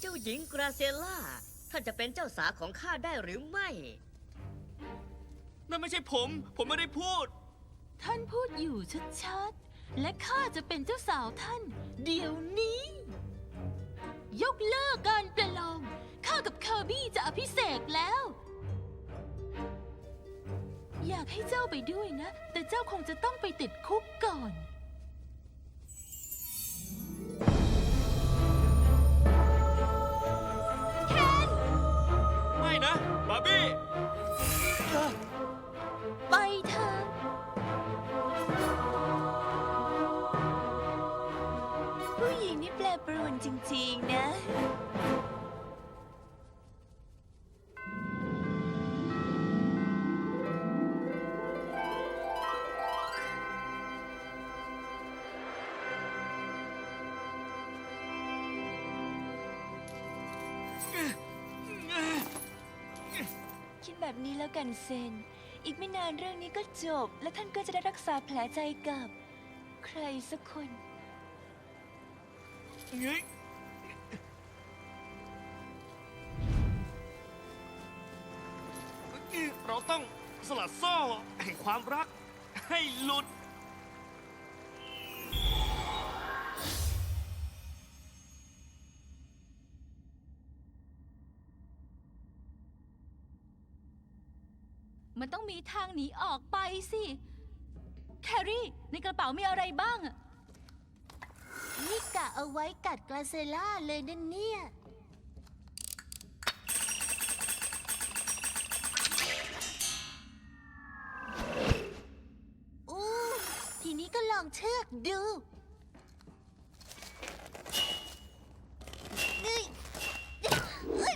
เจ้าหญิงกราเซล่าท่านจะเป็นเจ้าสาวของข้าได้หรือไม่ นั่นไม่ใช่ผม ผมไม่ได้พูด ท่านพูดอยู่ชัดๆ และข้าจะเป็นเจ้าสาวท่าน เดี๋ยวนี้ ยกเลิกการประลอง ข้ากับเคอร์บี้จะอภิเษกแล้ว อยากให้เจ้าไปด้วยนะ แต่เจ้าคงจะต้องไปติดคุกก่อน ริง ๆ นะ คิดแบบนี้แล้วกันเซน อีกไม่นานเรื่องนี้ก็จบ และท่านก็จะได้รักษาแผลใจกับ ใครสักคนเฮ้ย เราต้องสลัดโซ่แห่งความรัก ให้หลุด มันต้องมีทางหนีออกไปสิ แครี่ ในกระเป๋ามีอะไรบ้างอะ นี่กะเอาไว้กัดกราเซล่าเลยนะเนี่ย นี้ก็ลองเชือกดูนี่เอ้ย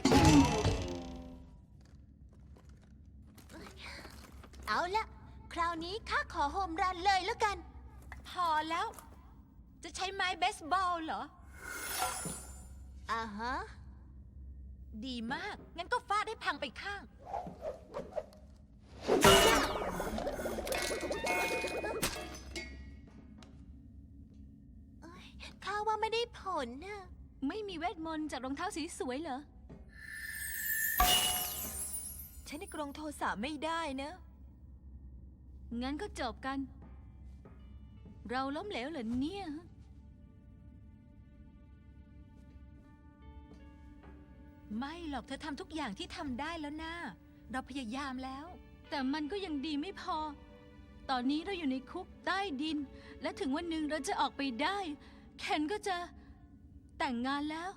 เอาละ คราวนี้ข้าขอโฮมรันเลยแล้วกัน พอแล้ว จะใช้ไม้เบสบอลเหรอ อ่าฮะ ดีมาก งั้นก็ฟาดให้พังไปข้าง ไม่ได้ผลน่ะ ไม่มีเวทมนต์จากรองเท้าสีสวยเหรอใช้ในกรงโทรศัพท์ไม่ได้นะ งั้นก็จบกัน เราล้มเหลวเหรอเนี่ย ไม่หรอกเธอทำทุกอย่างที่ทำได้แล้วนะ เราพยายามแล้ว แต่มันก็ยังดีไม่พอ ตอนนี้เราอยู่ในคุกใต้ดิน และถึงวันหนึ่งเราจะออกไปได้ เคนก็จะ แต่งงานแล้ว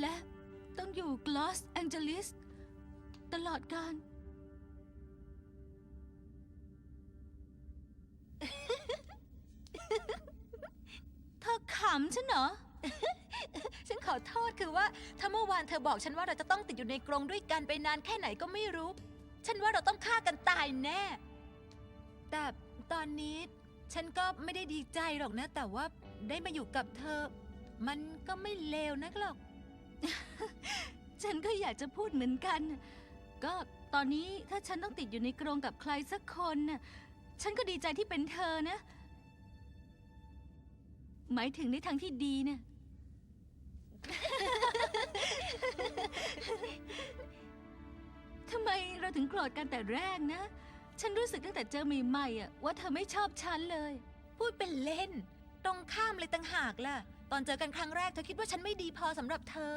และต้องอยู่กลอสแองเจลิส ตลอดกาลเธอขำฉันเหรอ ฉันขอโทษคือว่า ถ้าเมื่อวานเธอบอกฉันว่าเราจะต้องติดอยู่ในกรงด้วยกันไปนานแค่ไหนก็ไม่รู้ ฉันว่าเราต้องฆ่ากันตายแน่ แต่ตอนนี้ฉันก็ไม่ได้ดีใจหรอกนะ แต่ว่าได้มาอยู่กับเธอ มันก็ไม่เลวนักหรอก ฉันก็อยากจะพูดเหมือนกัน ก็ตอนนี้ถ้าฉันต้องติดอยู่ในกรงกับใครสักคนน่ะฉันก็ดีใจที่เป็นเธอนะ หมายถึงในทางที่ดีเนี่ยทำไมเราถึงโกรธกันแต่แรกนะ ฉันรู้สึกตั้งแต่เจอใหม่ๆอะว่าเธอไม่ชอบฉันเลย พูดเป็นเล่น ตรงข้ามเลยต่างหากล่ะ ตอนเจอกันครั้งแรกเธอคิดว่าฉันไม่ดีพอสำหรับเธอ